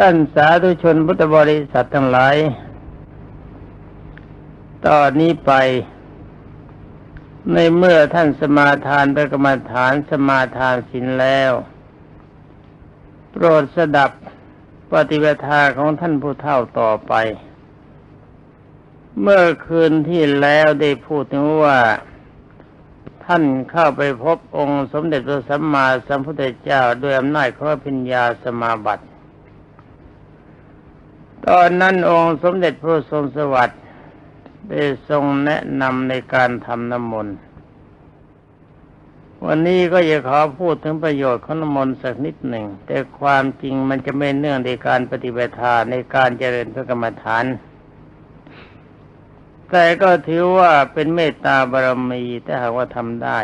ท่านสาธุชนพุทธบริษัททั้งหลาย ตอนนี้ไป ในเมื่อท่านสมาทานพระกรรมฐานสมาทานศีลแล้ว โปรดสดับปฏิปทาของท่านผู้เฒ่าต่อไป เมื่อคืนที่แล้วได้พูดถึงว่าท่านเข้าไปพบองค์สมเด็จพระสัมมาสัมพุทธเจ้าด้วยอำนาจของพิญญาสมาบัติ ตอนนั้นองค์สมเด็จพระทรงสวัสดิ์ได้ทรงแนะนำในการทำน้ำมนต์วันนี้ก็จะขอพูดถึงประโยชน์ของน้ำมนต์สักนิดหนึ่ง แต่ความจริงมันจะไม่เนื่องในการปฏิบัติในการเจริญพระกรรมฐาน แต่ก็ถือว่าเป็นเมตตาบารมีถ้าหากว่าทำได้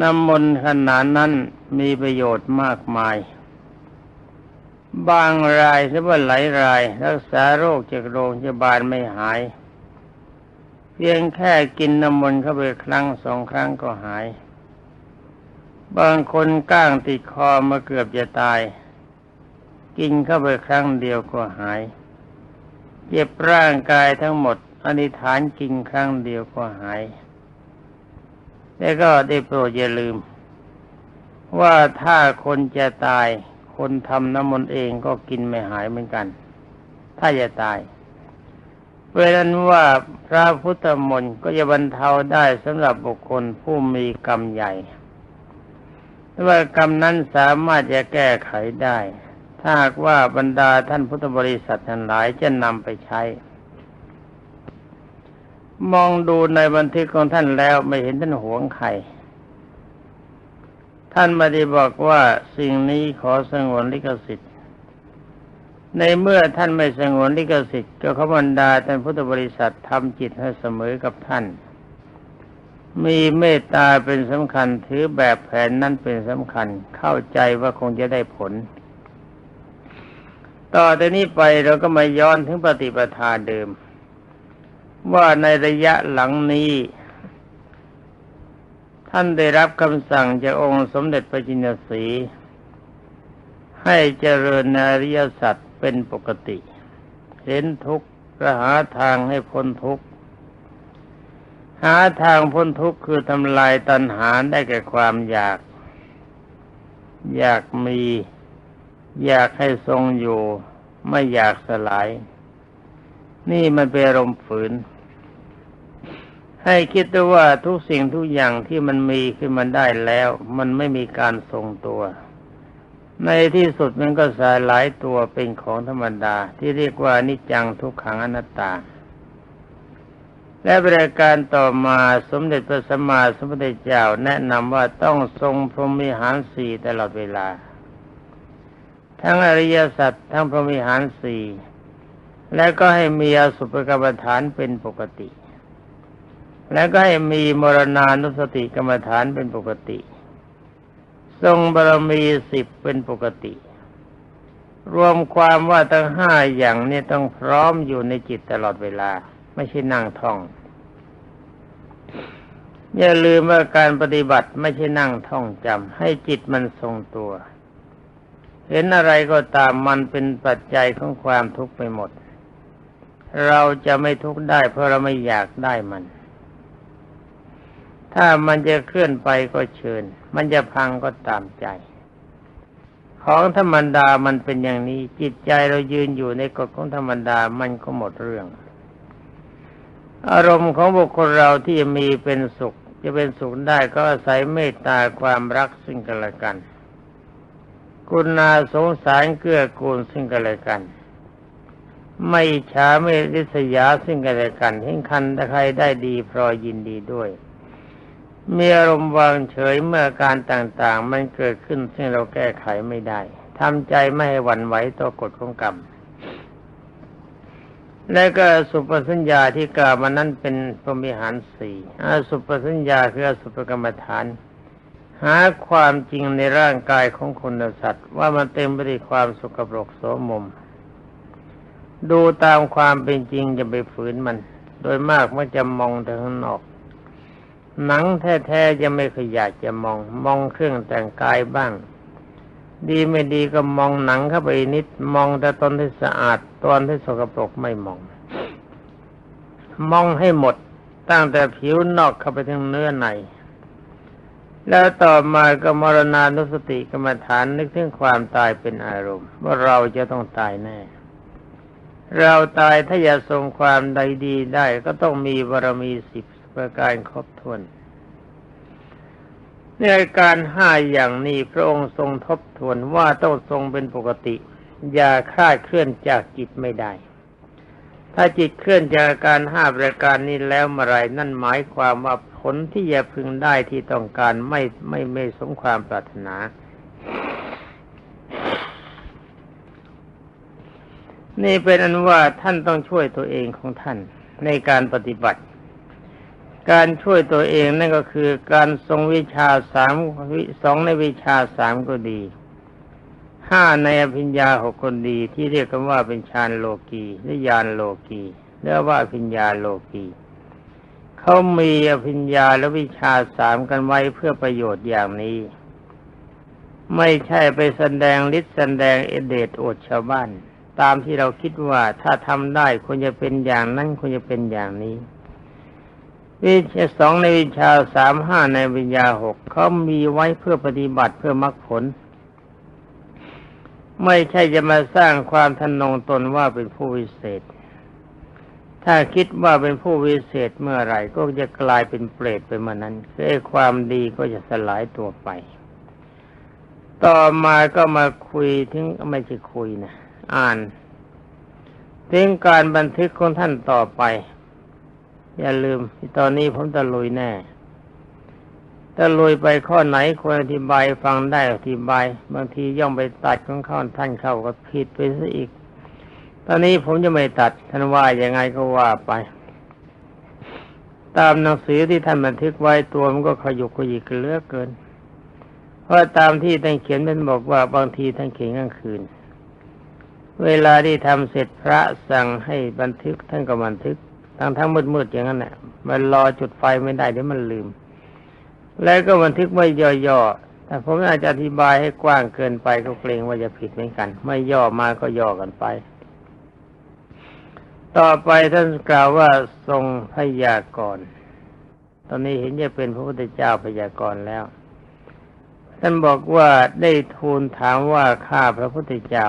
น้ำมนต์ขนาดนั้นมีประโยชน์มากมาย บางรายหรือว่าหลายราย รักษาโรคจากโรงพยาบาลไม่หาย เพียงแค่กินน้ำมนต์เข้าไปครั้งสองครั้งก็หาย บางคนก้างติดคอมาเกือบจะตาย กินเข้าไปครั้งเดียวก็หาย เจ็บร่างกายทั้งหมดอธิษฐานกินครั้งเดียวก็หาย แล้วก็ได้โปรดอย่าลืม ว่าถ้าคนจะตาย คนทำน้ำมนต์เองก็กินไม่หายเหมือนกัน ถ้าจะตายเพราะนั้นว่าพระพุทธมนต์ก็จะบรรเทาได้สำหรับบุคคลผู้มีกรรมใหญ่ว่ากรรมนั้นสามารถจะแก้ไขได้ ถ้าหากว่าบรรดาท่านพุทธบริษัททั้งหลายจะนำไปใช้ มองดูในบันทึกของท่านแล้วไม่เห็นท่านหวงใคร ท่านไม่ได้บอกว่าสิ่งนี้ขอสงวนลิขสิทธิ์ ในเมื่อท่านไม่สงวนลิขสิทธิ์ก็ขบรรดาท่านพุทธบริษัททำจิตให้เสมอกับท่าน มีเมตตาเป็นสำคัญถือแบบแผนนั้นเป็นสำคัญเข้าใจว่าคงจะได้ผล ต่อจากนี้ไปเราก็มาย้อนถึงปฏิปทาเดิม ว่าในระยะหลังนี้ ท่านได้รับคำสั่งจากองค์สมเด็จพระจินสี ให้เจริญอริยสัจเป็นปกติ เห็นทุกข์และหาทางให้พ้นทุกข์ หาทางพ้นทุกข์คือทำลายตัณหาได้แก่ความอยาก อยากมี อยากให้ทรงอยู่ ไม่อยากสลาย นี่มันเป็นอารมณ์ฝืน ให้คิดด้วยว่าทุกสิ่งทุกอย่างที่มันมีขึ้นมาได้แล้ว มันไม่มีการทรงตัว ในที่สุดมันก็สายหลายตัวเป็นของธรรมดา ที่เรียกว่านิจังทุกขังอนัตตา และบริการต่อมาสมเด็จพระสัมมาสัมพุทธเจ้าแนะนำว่าต้องทรงพรหมิหารสี่ตลอดเวลา ทั้งอริยสัจทั้งพรหมิหารสี่และก็ให้มีอสุภกรรมฐานเป็นปกติ แล้วก็ให้มีมรณานุสติกรรมฐานเป็นปกติ ทรงบารมีสิบเป็นปกติ รวมความว่าทั้งห้าอย่างนี้ต้องพร้อมอยู่ในจิตตลอดเวลา ไม่ใช่นั่งท่อง อย่าลืมว่าการปฏิบัติไม่ใช่นั่งท่องจำให้จิตมันทรงตัว เห็นอะไรก็ตามมันเป็นปัจจัยของความทุกข์ไปหมด เราจะไม่ทุกข์ได้เพราะเราไม่อยากได้มัน ถ้ามันจะเคลื่อนไปก็เชิญ มันจะพังก็ตามใจ ของธรรมดามันเป็นอย่างนี้ จิตใจเรายืนอยู่ในกฎของธรรมดามันก็หมดเรื่อง อารมณ์ของบุคคลเราที่มีเป็นสุข จะเป็นสุขได้ก็อาศัยเมตตาความรักซึ่งกันและกัน กุณาสงสารเกื้อกูลซึ่งกันและกันไม่ช้าไม่ริษยาซึ่งกันและกันเห็นคันถ้าใครได้ดีพรอยยินดีด้วย มีอารมณ์วางเฉยเมื่อการต่างๆ มันเกิดขึ้นซึ่งเราแก้ไขไม่ได้ทำใจไม่ให้หวั่นไหวต่อกฎของกรรม และก็สุปสัญญาที่กล่าวมานั้นเป็นพรมิหารสี่อสุปสัญญาคืออสุปกรรมฐาน หาความจริงในร่างกายของคนและสัตว์ ว่ามันเต็มไปด้วยความสกปรกโสมม ดูตามความเป็นจริงจะไปฝืนมัน โดยมากมันจะมองแต่ข้างนอก หนังแท้ๆจะไม่ขยากจะมอง มองเครื่องแต่งกายบ้าง ดีไม่ดีก็มองหนังเข้าไปนิด มองแต่ตอนที่สะอาดตอนที่สกปรกไม่มอง มองให้หมดตั้งแต่ผิวนอกเข้าไปถึงเนื้อในแล้วต่อมาก็มรณานุสติกรรมฐานนึกถึงความตายเป็นอารมณ์ ว่าเราจะต้องตายแน่ เราตายถ้าอยากทรงความใดดีได้ก็ต้องมีบารมีสิบ ประการครบถ้วนในการห้าอย่างนี้พระองค์ทรงทบทวนว่าต้องทรงเป็นปกติ อย่าคลาดเคลื่อนจากจิตไม่ได้ ถ้าจิตเคลื่อนจากการห้าประการนี้แล้วเมื่อไรนั่นหมายความว่าผลที่จะพึงได้ที่ต้องการไม่ไม่ไม่สมความปรารถนา นี่เป็นอันว่าท่านต้องช่วยตัวเองของท่านในการปฏิบัติ การช่วยตัวเองนั่นก็คือการทรงวิชาสามวิสองในวิชาสามก็ดีห้าในอภิญญาหกคนดีที่เรียกกันว่าเป็นฌานโลกีหรือยานโลกีเรียกว่าอภิญญาโลกีเขามีอภิญญาและวิชาสามกันไว้เพื่อประโยชน์อย่างนี้ ไม่ใช่ไปแสดงฤทธิ์แสดงเอเดตโอดชาวบ้าน ตามที่เราคิดว่าถ้าทำได้ควรจะเป็นอย่างนั้นควรจะเป็นอย่างนี้ วิชาสองในวิชาสามห้าในวิญญาหกเขามีไว้เพื่อปฏิบัติเพื่อมรรคผล ไม่ใช่จะมาสร้างความทนงตนว่าเป็นผู้วิเศษ ถ้าคิดว่าเป็นผู้วิเศษเมื่อไหร่ก็จะกลายเป็นเปรตไปเมื่อนั้นคือความดีก็จะสลายตัวไป ต่อมาก็มาคุยถึงไม่ใช่คุยนะอ่านถึงการบันทึกของท่านต่อไป อย่าลืมตอนนี้ผมตะลุยแน่ตะลุยไปข้อไหนควรอธิบายฟังได้อธิบาย บางทีย่อมไปตัดของข้าท่านเข้าก็ผิดไปซะอีก ตอนนี้ผมจะไม่ตัดท่านว่ายังไงก็ว่าไป ตามหนังสือที่ท่านบันทึกไว้ตัวมันก็ขยุกขยิกเลือเกิน เพราะตามที่ท่านเขียนเป็นบอกว่าบางทีท่านเขียนกลางคืน เวลาที่ทำเสร็จพระสั่งให้บันทึกท่านก็บันทึก ทั้งทั้งมืดๆอย่างนั้นแหละมันรอจุดไฟไม่ได้เดี๋ยวมันลืม แล้วก็บันทึกไม่ย่อๆแต่ผมอาจจะอธิบายให้กว้างเกินไปก็เกรงว่าจะผิดเหมือนกัน ไม่ย่อมาก็ย่อกันไป ต่อไปท่านกล่าวว่าทรงพยากรณ์ตอนนี้เห็นจะเป็นพระพุทธเจ้าพยากรณ์แล้ว ท่านบอกว่าได้ทูลถามว่าข้าพระพุทธเจ้า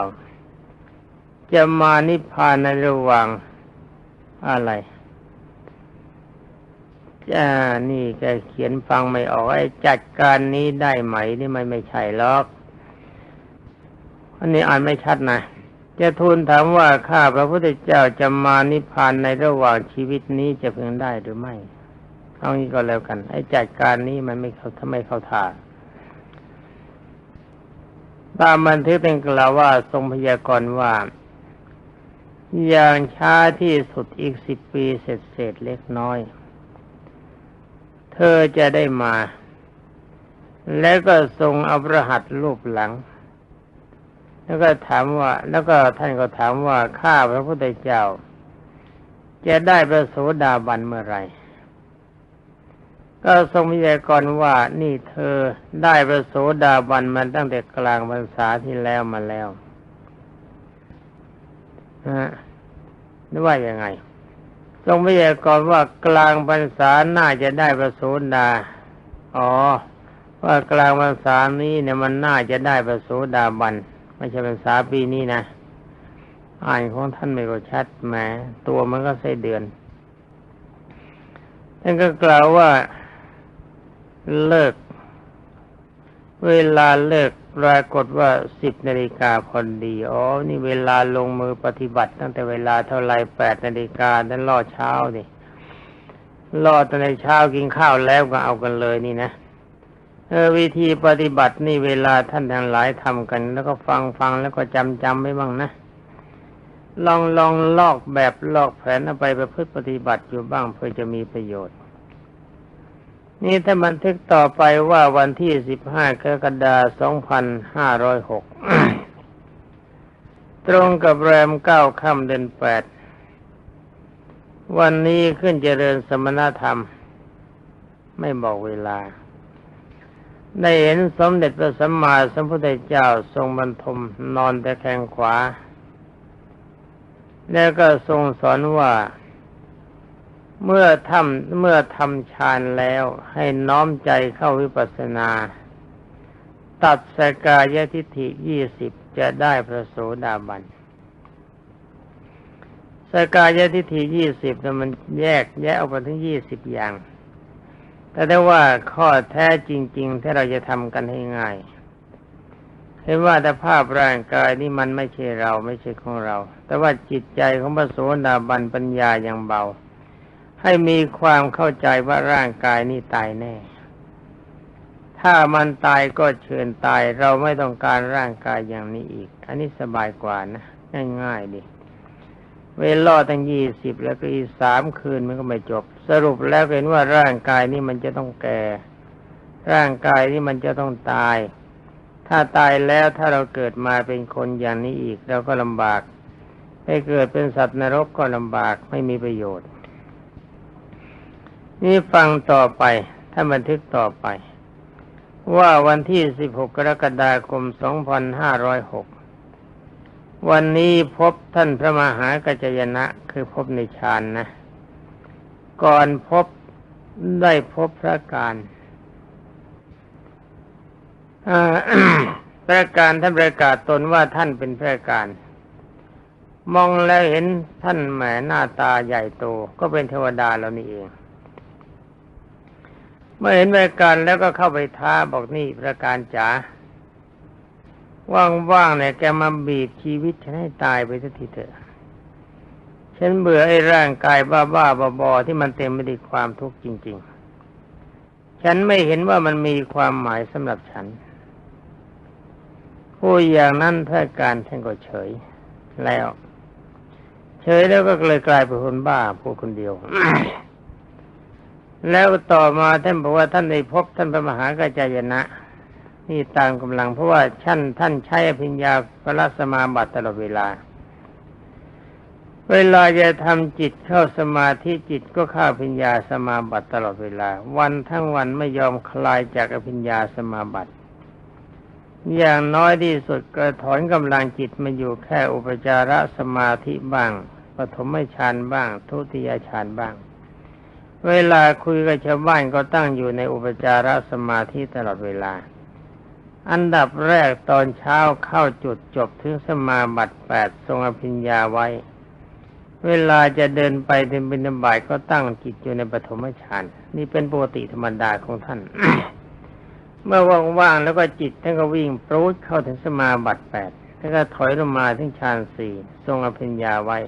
จะมานิพพานในระหว่างอะไร อ่านี่แกเขียนฟังไม่ออกไอ้จัดการนี้ได้ไหม นี่มันไม่ใช่หรอกอันนี้อ่านไม่ชัดนะจะทูลถามว่าข้าพระพุทธเจ้าจะมานิพพานในระหว่างชีวิตนี้จะเพึงได้หรือไม่เอางี้ก็แล้วกัน ไอ้จัดการนี้มันไม่เขาทำไมเขาท่าตามบันทึกเป็นกล่าวว่าทรงพยากรณ์ว่า อย่างช้าที่สุดอีกสิบปีเสร็จเสร็จเล็กน้อย เธอจะได้มา แล้วก็ทรงเอาพระหัตรูปหลัง แล้วก็ถามว่า แล้วก็ท่านก็ถามว่าข้าพระพุทธเจ้า จะได้พระโสดาบันเมื่อไหร่ก็ทรงพยากรณ์ว่านี่เธอได้พระโสดาบันมันตั้งแต่กลางพรรษาที่แล้วมาแล้วนะฮะนึกว่ายังไง ทรงพยากรณ์ว่ากลางพรรษาน่าจะได้พระโสดา อ๋อ ว่ากลางพรรษานี้เนี่ยมันน่าจะได้พระโสดาบัน ไม่ใช่พรรษาปีนี้นะ อ่านของท่านไม่ก็ชัดแหมตัวมันก็ใส่เดือน ท่านก็กล่าวว่าเลิก เวลาเลิก ปรากฏว่าสิบนาฬิกาพอดี อ๋อ นี่เวลาลงมือปฏิบัติตั้งแต่เวลาเท่าไรแปดนาฬิกานั้นรอเช้าดิรอตอนในเช้ากินข้าวแล้วก็เอากันเลยนี่นะเออวิธีปฏิบัตินี่เวลาท่านทั้งหลายทำกัน แล้วก็ฟังฟังแล้วก็จำจำไว้บ้างนะ ลองลองลอกแบบลอกแผนเอาไปประพฤติปฏิบัติอยู่บ้างเพื่อจะมีประโยชน์ นี่ถ้าบันทึกต่อไปว่าวันที่สิบห้ากรกฎาสองพันห้าร้อยหกตรงกับแรมเก้าค่ำเดือนแปด วันนี้ขึ้นเจริญสมณธรรม ไม่บอกเวลา ได้เห็นสมเด็จพระสัมมาสัมพุทธเจ้าทรงบรรทมนอนแต่แคงขวา แล้วก็ทรงสอนว่า เมื่อทำเมื่อทำฌานแล้วให้น้อมใจเข้าวิปัสสนา ตัดสกายทิฏฐิยี่สิบจะได้พระโสดาบันสกายทิฏฐิยี่สิบนั้นมันแยกแยกออกมาถึงยี่สิบอย่าง แต่ได้ว่าข้อแท้จริง ๆ ที่เราจะทำกันให้ง่ายเห็นว่าแต่ภาพร่างกายนี่มันไม่ใช่เราไม่ใช่ของเรา แต่ว่าจิตใจของพระโสดาบันปัญญาอย่างเบา ให้มีความเข้าใจว่าร่างกายนี่ตายแน่ ถ้ามันตายก็เชิญตาย เราไม่ต้องการร่างกายอย่างนี้อีก อันนี้สบายกว่านะ ง่ายๆดิเวลาตั้งยี่สิบแล้วก็อีสามคืนมันก็ไม่จบ สรุปแล้วเห็นว่าร่างกายนี่มันจะต้องแก่ ร่างกายนี่มันจะต้องตาย ถ้าตายแล้วถ้าเราเกิดมาเป็นคนอย่างนี้อีกเราก็ลำบากให้เกิดเป็นสัตว์นรกก็ลำบากไม่มีประโยชน์ นี่ฟังต่อไปถ้าบันทึกต่อไป ว่าวันที่ 16 กรกฎาคม 2506 วันนี้พบท่านพระมหากัจจยนะ คือพบในฌานนะ ก่อนพบได้พบพระการพระการท่านประกาศตนว่าท่านเป็นพระการ มองแล้วเห็นท่านแหมหน้าตาใหญ่โตก็เป็นเทวดาแล้วนี่เอง เมื่อเห็นพระการแล้วก็เข้าไปท้าบอกนี่พระการจ๋าว่างๆเนี่ยแกมาบีบชีวิตฉันให้ตายไปสักทีเถอะฉันเบื่อไอ้ร่างกายบ้าๆบอๆที่มันเต็มไปด้วยความทุกข์จริง ๆ ฉันไม่เห็นว่ามันมีความหมายสำหรับฉันผู้อย่างนั้นพระการท่านก็เฉย แล้ว เฉยแล้วก็เลยกลายเป็นคนบ้าพูดคนเดียว แล้วต่อมาท่านบอกว่าท่านได้พบท่านพระมหากัจจายนะ นี่ตามกำลังเพราะว่าท่านท่านใช้อภิญญาพระสมาบัติตลอดเวลา เวลาจะทำจิตเข้าสมาธิจิตก็เข้าอภิญญาสมาบัติตลอดเวลา วันทั้งวันไม่ยอมคลายจากอภิญญาสมาบัติอย่างน้อยที่สุดก็ถอนกำลังจิตมาอยู่แค่อุปจารสมาธิบ้าง ปฐมฌานบ้าง ทุติยฌานบ้าง เวลาคุยกับชาวบ้านก็ตั้งอยู่ในอุปจารสมาธิตลอดเวลา อันดับแรกตอนเช้าเข้าจุดจบถึงสมาบัติแปดทรงอภิญญาไว้ เวลาจะเดินไปเดินบินบายก็ตั้งจิตอยู่ในปฐมฌานนี่เป็นปกติธรรมดาของท่าน เมื่อว่างๆแล้วก็จิตท่านก็วิ่งปรูดเข้าถึงสมาบัติแปดแล้วก็ถอยลงมาถึงฌานสี่ทรงอภิญญาไว้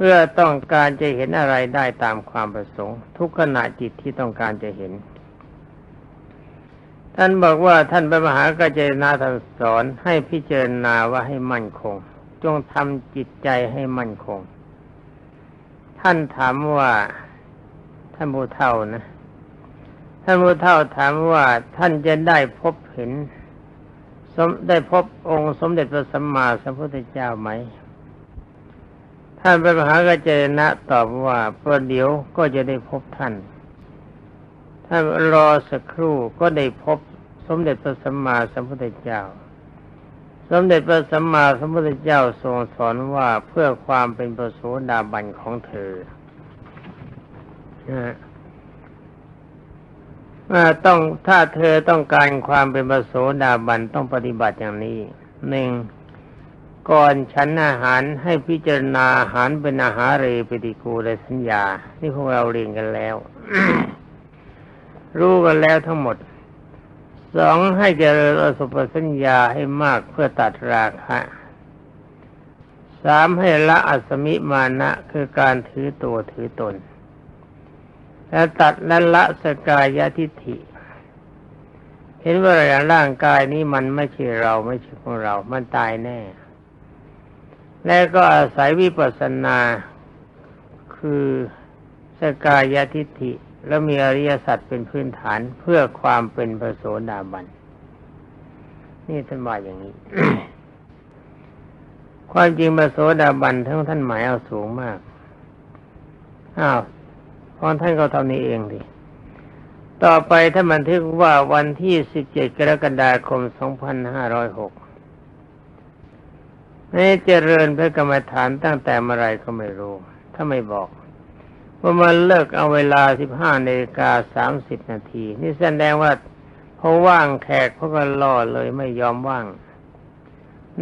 เพื่อต้องการจะเห็นอะไรได้ตามความประสงค์ ทุกขณะจิตที่ต้องการจะเห็น ท่านบอกว่าท่านพระมหากัจเจนาท่านสอนให้พิจารณาว่าให้มั่นคง จงทำจิตใจให้มั่นคง ท่านถามว่าท่านผู้เท่านะท่านผู้เท่าถามว่าท่านจะได้พบเห็นสมได้พบองค์สมเด็จพระสัมมาสัมพุทธเจ้าไหม ท่านพระมหากัจเจนะตอบว่าประเดี๋ยวก็จะได้พบท่าน ท่านรอสักครู่ก็ได้พบสมเด็จพระสัมมาสัมพุทธเจ้า สมเด็จพระสัมมาสัมพุทธเจ้าทรงสอนว่าเพื่อความเป็นประโสดาบันของเธอว่าต้องถ้าเธอต้องการความเป็นประโสดาบันต้องปฏิบัติอย่างนี้หนึ่ง ก่อนฉันอาหารให้พิจารณาอาหารเป็นอาหารเรปฏิกูลสัญญา นี่พวกเราเรียนกันแล้ว รู้กันแล้วทั้งหมด สองให้เจริญอสุภสัญญาให้มากเพื่อตัดราคะสามให้ละอัสมิมานะคือการถือตัวถือตน และตัดและละสกายทิฏฐิ เห็นว่าร่างกายนี้มันไม่ใช่เราไม่ใช่ของเรา มันตายแน่ และก็อาศัยวิปัสสนา คือสกายทิฏฐิ แล้วมีอริยสัจเป็นพื้นฐานเพื่อความเป็นพระโสดาบัน นี่ท่านว่าอย่างนี้ ความจริงพระโสดาบันทั้งท่านหมายเอาสูงมาก อ้าวพอท่านก็เท่านี้เองดิต่อไปถ้ามันทึกว่าวันที่ 17 กรกฎาคม 2506 นี่เจริญพระกรรมฐานตั้งแต่เมื่อไรก็ไม่รู้ ถ้าไม่บอกว่ามันเลิกเอาเวลา15นาฬิกา30นาที นี่แสดงว่าเพอว่างแขกเขาก็ล่อเลยไม่ยอมว่าง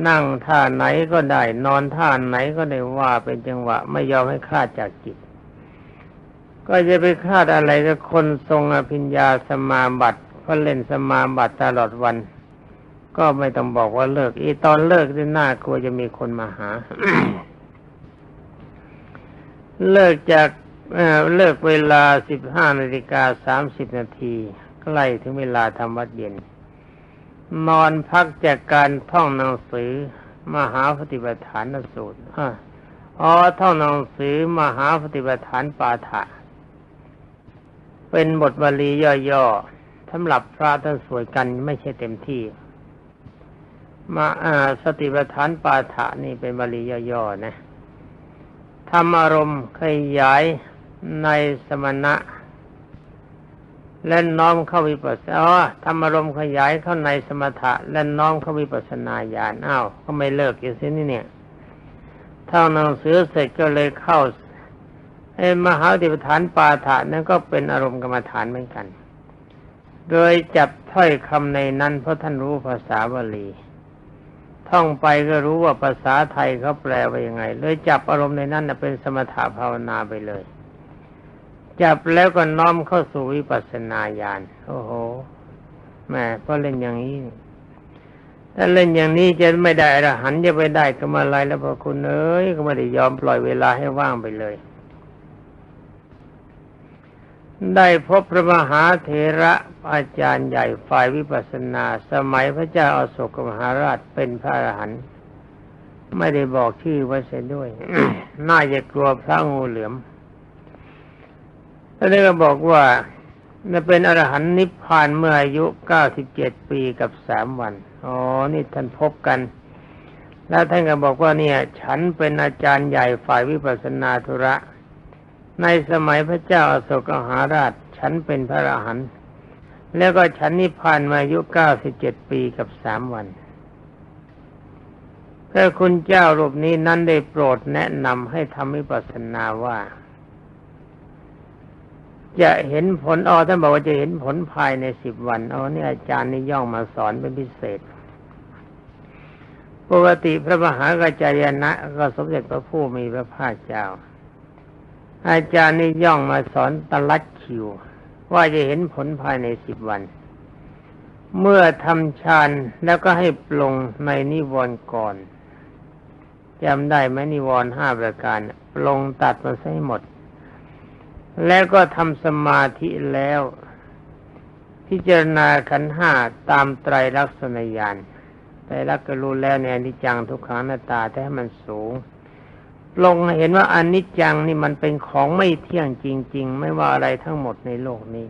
นั่งท่าไหนก็ได้ นอนท่าไหนก็ได้ว่าเป็นจังหวะ ไม่ยอมให้คลาดจากจิต ก็จะไปคลาดอะไรกับคนทรงอภิญญาสมาบัติเพราเล่นสมาบัติตลอดวัน ก็ไม่ต้องบอกว่าเลิก อีตอนเลิกที่น่ากลัวจะมีคนมาหา เลิกจากเเลิกเวลา15นาฬิกา30นาทีใกล้ถึงเวลาทำวัดเย็น นอนพักจากการท่องหนังสือ มหาปฏิปทานสูตรอ๋อท่องหนังสือมหาปฏิปทานปาฐะเป็นบทบาลีย่อๆสำหรับพระท่านสวยกันไม่ใช่เต็มที่ มาอ่าสติปัฏฐานปาฐะนี่เป็นบาลีย่อๆนะทำอารมณ์ขยายในสมณะ และน้อมเข้าวิปัสสนาอ๋อทำอารมณ์ขยายเข้าในสมถะ และน้อมเข้าวิปัสสนาญาณอ้าวก็ไม่เลิกอยู่สินี่เนี่ยท่องหนังสือเสร็จก็เลยเข้าไอ้มหาติปฐานปาฐะนั่นก็เป็นอารมณ์กรรมฐานเหมือนกัน โดยจับถ้อยคำในนั้นเพราะท่านรู้ภาษาบาลี ท่องไปก็รู้ว่าภาษาไทยเขาแปลว่ายังไง เลยจับอารมณ์ในนั้นนะเป็นสมถะภาวนาไปเลย จับแล้วก็น้อมเข้าสู่วิปัสสนาญาณโอ้โหแม่พอเล่นอย่างนี้ถ้าเล่นอย่างนี้จะไม่ได้อรหันต์จะไปได้ก็มาอะไรแล้วพอคุณเอ้ยก็ไม่ได้ยอมปล่อยเวลาให้ว่างไปเลย ได้พบพระมหาเถระอาจารย์ใหญ่ฝ่ายวิปัสสนา สมัยพระเจ้าอาโศกมหาราชเป็นพระอรหันต์ไม่ได้บอกชื่อไว้เสียด้วย น่าจะกลัวพระงูเหลือมแล้วก็บอกว่าเป็นอรหันต์นิพพานเมื่ออายุเก้าสิบเจ็ดปีกับสามวัน อ๋อ นี่ท่านพบกัน แล้วท่านก็บอกว่าเนี่ย ฉันเป็นอาจารย์ใหญ่ฝ่ายวิปัสสนาธุระ ในสมัยพระเจ้าอโศกหาราช ฉันเป็นพระอรหันต์แล้วก็ฉันนิพพานมาอายุเก้าสิบเจ็ดปีกับสามวันพระคุณเจ้ารูปนี้นั้นได้โปรดแนะนำให้ทำวิปัสสนาว่า จะเห็นผลอ๋อท่านบอกว่าจะเห็นผลภายในสิบวันอ๋อเนี่ยอาจารย์นี่ย่องมาสอนเป็นพิเศษ ปกติพระมหากัจจายนะก็สมเด็จพระผู้มีพระภาคเจ้า อาจารย์นี่ย่องมาสอนตลัดคิว ว่าจะเห็นผลภายในสิบวัน เมื่อทำฌานแล้วก็ให้ปลงในนิวรณ์ก่อนจำได้ไหมนิวรณ์ห้าประการปลงตัดมาให้หมด แล้วก็ทำสมาธิแล้ว พิจารณาขันห้าตามไตรลักษณญาณไตรลักษณ์ก็รู้แล้วในอนิจจังทุกขังหน้าตาแต่ให้มันสูง ลงเห็นว่าอนิจจังนี่มันเป็นของไม่เที่ยงจริง ๆ ไม่ว่าอะไรทั้งหมดในโลกนี้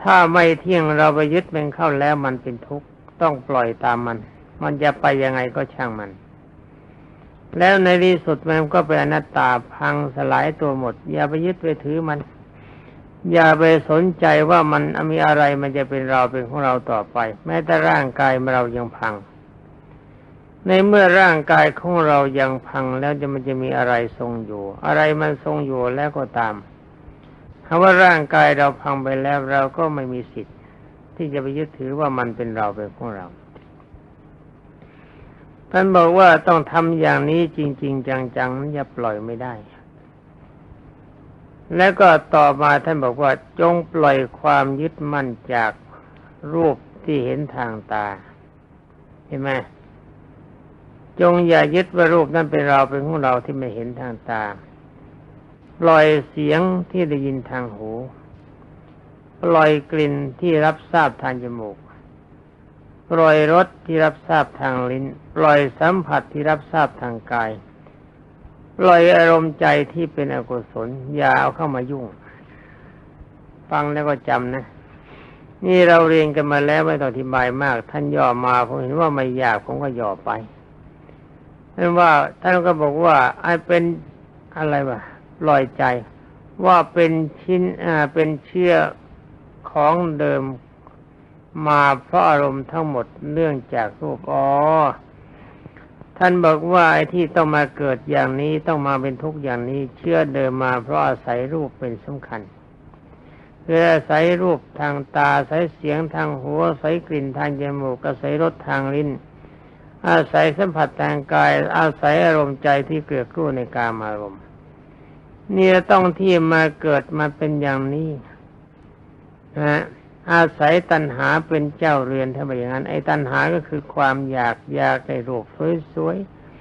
ถ้าไม่เที่ยงเราไปยึดเป็นเข้าแล้วมันเป็นทุกข์ต้องปล่อยตามมัน มันจะไปยังไงก็ช่างมัน แล้วในที่สุดมันก็เป็นอนัตตาพังสลายตัวหมด อย่าไปยึดไปถือมัน อย่าไปสนใจว่ามันมีอะไรมันจะเป็นเราเป็นของเราต่อไป แม้แต่ร่างกายเรายังพัง ในเมื่อร่างกายของเรายังพังแล้วจะมันจะมีอะไรทรงอยู่ อะไรมันทรงอยู่แล้วก็ตามคำว่าร่างกายเราพังไปแล้วเราก็ไม่มีสิทธิ์ ที่จะไปยึดถือว่ามันเป็นเราเป็นของเราท่านบอกว่าต้องทำอย่างนี้จริง ๆ จังๆอย่าปล่อยไม่ได้ แล้วก็ต่อมาท่านบอกว่าจงปล่อยความยึดมั่นจากรูปที่เห็นทางตา เห็นไหม จงอย่ายึดว่ารูปนั้นเป็นเราเป็นของเราที่ไม่เห็นทางตา ปล่อยเสียงที่ได้ยินทางหู ปล่อยกลิ่นที่รับทราบทางจมูก ปล่อยรสที่รับทราบทางลิ้น ปล่อยสัมผัสที่รับทราบทางกาย ปล่อยอารมณ์ใจที่เป็นอกุศลอย่าเอาเข้ามายุ่ง ฟังแล้วก็จำนะนี่เราเรียนกันมาแล้วไม่ต้องอธิบายมาก ท่านย่อมาผมเห็นว่าไม่ยากผมก็ย่อไป ท่นว่าท่านก็บอกว่าไอ้เป็นอะไรวะลอยใจ ว่าเป็นชิ้นอ่าเป็นเชื่อของเดิมมาเพราะอารมณ์ทั้งหมดเนื่องจากรูปอ๋อท่านบอกว่าไอ้ที่ต้องมาเกิดอย่างนี้ต้องมาเป็นทุกข์อย่างนี้ เชื่อเดิมมาเพราะอาศัยรูปเป็นสำคัญคืออาศัยรูปทางตาอาศัยเสียงทางหูอาศัยกลิ่นทางจมูกอาศัยรสทางลิ้น อาศัยสัมผัสทางกาย อาศัยอารมณ์ใจที่เกิดรู้ในกามอารมณ์เนี่ยต้องที่มาเกิดมาเป็นอย่างนี้นะอาศัยตัณหาเป็นเจ้าเรือนถ้าแบบอย่างนั้น ไอ้ตัณหาก็คือความอยากอยากได้รูปสวย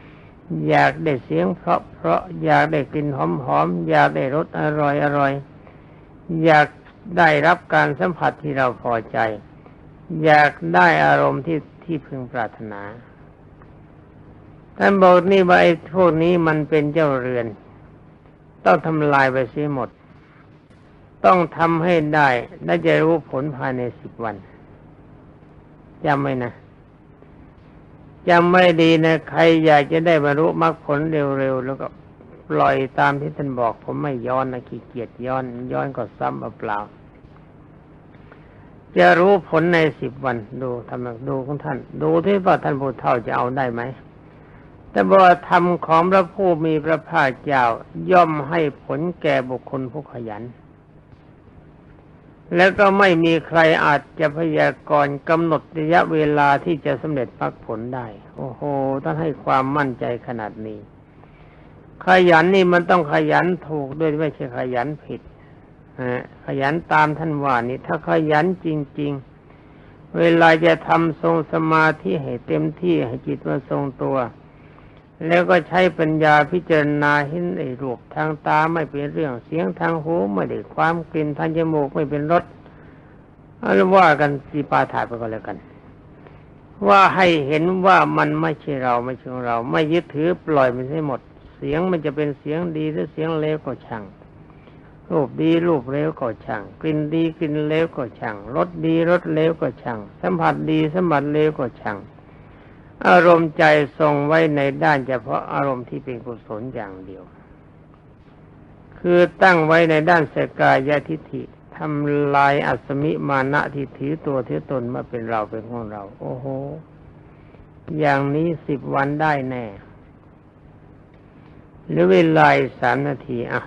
ๆอยากได้เสียงเพราะเพราะอยากได้กลิ่นหอมๆอยากได้รสอร่อยอร่อยอยากได้รับการสัมผัสที่เราพอใจ อยากได้อารมณ์ที่ที่พึงปรารถนา ท่านบอกนี่ว่าไอ้พวกนี้มันเป็นเจ้าเรือน ต้องทำลายไปเสียหมด ต้องทำให้ได้ และจะรู้ผลภายในสิบวันจำไว้นะจำไม่ดีนะ ใครอยากจะได้บรรลุมรรคผลเร็วๆ แล้วก็ปล่อยตามที่ท่านบอกผมไม่ย้อนนะขี้เกียจย้อน ย้อนก็ซ้ำเปล่าจะรู้ผลในสิบวันดูทำดูของท่าน ดูที่ว่าท่านผู้เฒ่าจะเอาได้ไหม แต่บอกว่าธรรมของพระผู้มีพระภาคเจ้าย่อมให้ผลแก่บุคคลผู้ขยัน แล้วก็ไม่มีใครอาจจะพยากรณ์กำหนดระยะเวลาที่จะสำเร็จมรรคผลได้ โอ้โหต้องให้ความมั่นใจขนาดนี้ ขยันนี่มันต้องขยันถูกด้วยไม่ใช่ขยันผิดขยันตามท่านว่านี่ถ้าขยันจริง ๆ เวลาจะทำทรงสมาธิให้เต็มที่ให้จิตมาทรงตัว แล้วก็ใช้ปัญญาพิจารณาเห็นไอ้รูปทางตาไม่เป็นเรื่องเสียงทางหูไม่ได้ความกลิ่นทางจมูกไม่เป็นรสเอาว่ากันสีปาถาไปก็แล้วกัน ว่าให้เห็นว่ามันไม่ใช่เราไม่ใช่ของเรา ไม่ยึดถือปล่อยมันให้หมด เสียงมันจะเป็นเสียงดีหรือเสียงเลวก็ช่างรูปดีรูปเลวก็ช่างกลิ่นดีกลิ่นเลวก็ช่างรสดีรสเลวก็ช่างสัมผัสดีสัมผัสเลวก็ช่าง อารมณ์ใจทรงไว้ในด้านเฉพาะอารมณ์ที่เป็นกุศลอย่างเดียว คือตั้งไว้ในด้านสกายทิฏฐิทำลายอัศมิมานะที่ถือตัวถือตนมาเป็นเราเป็นของเรา โอ้โห อย่างนี้สิบวันได้แน่ หรือเวลาสามนาทีอะ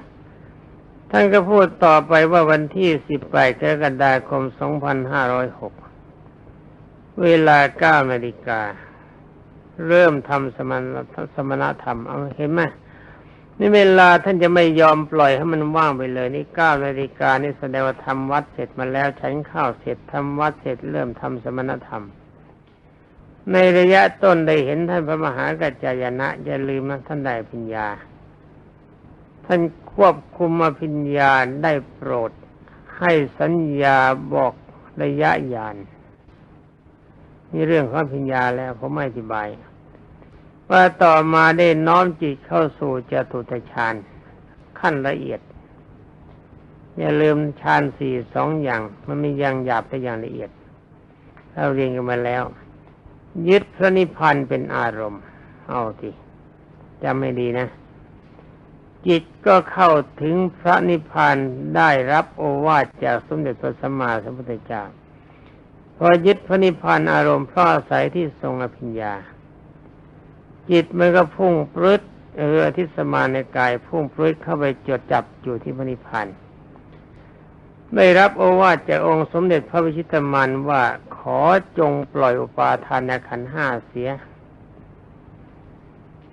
ท่านก็พูดต่อไปว่าวันที่สิบแปดกรกฎาคมสองพันห้าร้อยหกเวลาเก้านาฬิกา เริ่มทำสมณสมณธรรมเอาเห็นไหมนี่เวลาท่านจะไม่ยอมปล่อยให้มันว่างไปเลย นี่เก้านาฬิกานี่แสดงว่าทำวัดเสร็จมาแล้วฉันข้าวเสร็จทำวัดเสร็จเริ่มทำสมณธรรม ในระยะต้นได้เห็นท่านพระมหากัจจายนะอย่าลืมนะท่านได้ปัญญา ท่านควบคุมมาพิญญาได้โปรด ให้สัญญาบอกระยะยาน นี่เรื่องของพิญญาแล้วผมไม่อธิบาย ว่าต่อมาได้น้อมจิตเข้าสู่จตุตฌานขั้นละเอียด อย่าลืมฌานสี่สองอย่าง มันมีอย่างหยาบแต่อย่างละเอียด เราเรียนกันมาแล้ว ยึดพระนิพพานเป็นอารมณ์ เอาทีจำไม่ดีนะจิตก็เข้าถึงพระนิพพานได้รับโอวาทจากสมเด็จพระสัมมาสัมพุทธเจ้า พอยึดพระนิพพานอารมณ์เพราะอาศัยที่ทรงอภิญญา จิตมันก็พุ่งปลึดเออที่สมาในกายพุ่งปลึดเข้าไปจดจับอยู่ที่พระนิพพานได้รับโอวาทจากองค์สมเด็จพระวิชิตมานว่าขอจงปล่อยอุปาทานในขันห้าเสีย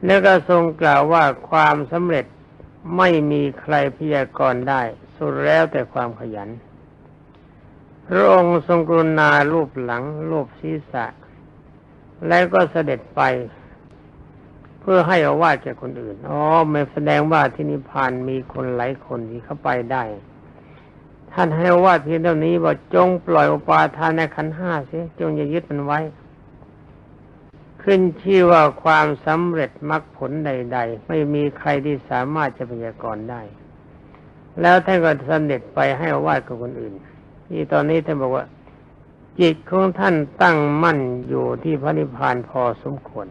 แล้วก็ทรงกล่าวว่าความสำเร็จไม่มีใครพยากรณ์ได้ สุดแล้วแต่ความขยัน พระองค์ทรงกรุณารูปหลังรูปศีรษะ แล้วก็เสด็จไป เพื่อให้อาวาสแก่คนอื่น อ๋อไม่แสดงว่าที่นิพพานมีคนหลายคนที่เข้าไปได้ ท่านให้อาวาสเพียงเท่านี้ว่าจงปล่อยอุปาทานในขันห้าเสียจงอย่ายึดมันไว้ ขึ้นชื่อว่าความสำเร็จมรรคผลใด ๆ ไม่มีใครที่สามารถจะพยากรณ์ได้ แล้วท่านก็เสด็จไปให้อาวาสกับคนอื่น ที่ตอนนี้ท่านบอกว่า จิตของท่านตั้งมั่นอยู่ที่พระนิพพานพอสมควร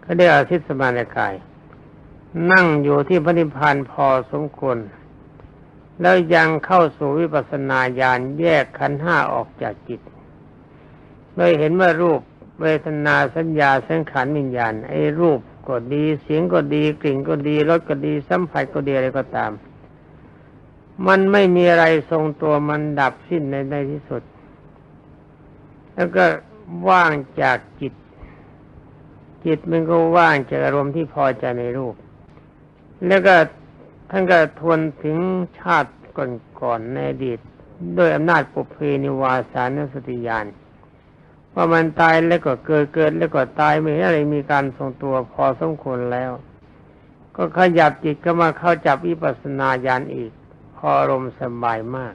เขาเรียกอาทิตย์สมานกาย นั่งอยู่ที่พระนิพพานพอสมควร แล้วยังเข้าสู่วิปัสสนาญาณแยกขันห้าออกจากจิตโดยเห็นว่ารูปเวทนาสัญญาสังขารวิญญาณไอ้รูปก็ดีเสียงก็ดีกลิ่นก็ดีรสก็ดีสัมผัสก็ดีอะไรก็ตาม มันไม่มีอะไรทรงตัวมันดับสิ้นในในที่สุด แล้วก็ว่างจากจิต จิตมันก็ว่างจากอารมณ์ที่พอใจในรูป แล้วก็ท่านก็ทวนถึงชาติก่อนๆในอดีตด้วยอำนาจปุเพนิวาสานสติญาณว่ามันตายแล้วก็เกิดเกิดแล้วก็ตายไม่เห็นอะไรมีการทรงตัวพอสมควรแล้ว ก็ขยับจิตก็มาเข้าจับวิปัสสนาญาณอีก พออารมณ์สบายมาก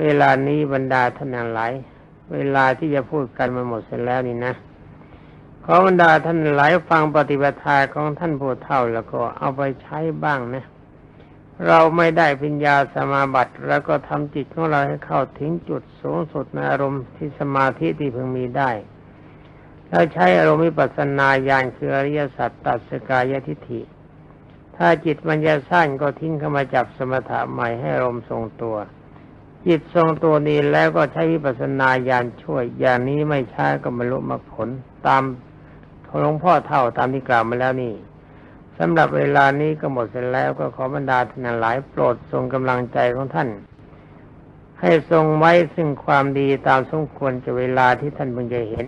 เวลานี้บรรดาท่านหลาย เวลาที่จะพูดกันมาหมดเสร็จแล้วนี่นะขอบรรดาท่านหลายฟังปฏิบัติาของท่านผู้เฒ่าแล้วก็เอาไปใช้บ้างนะ เราไม่ได้ปัญญาสมาบัติแล้วก็ทำจิตของเราให้เข้าถึงจุดสูงสุดในอารมณ์ที่สมาธิที่พึงมีได้ แล้วใช้อารมณ์วิปัสสนาญาณคืออริยสัจตัดสกายทิฏฐิ ถ้าจิตมันจะสั้นก็ทิ้งเข้ามาจับสมถะใหม่ให้อารมทรงตัว จิตทรงตัวนี้แล้วก็ใช้วิปัสสนาญาณช่วย อย่างนี้ไม่ช้าก็บรรลุมรรคผลตามหลวงพ่อเท่าตามที่กล่าวมาแล้วนี่สำหรับเวลานี้ก็หมดเสร็จแล้วก็ขอบรรดาท่านหลายโปรดทรงกำลังใจของท่าน ให้ทรงไว้ซึ่งความดีตามสมควรจะเวลาที่ท่านเพิ่งจะเห็น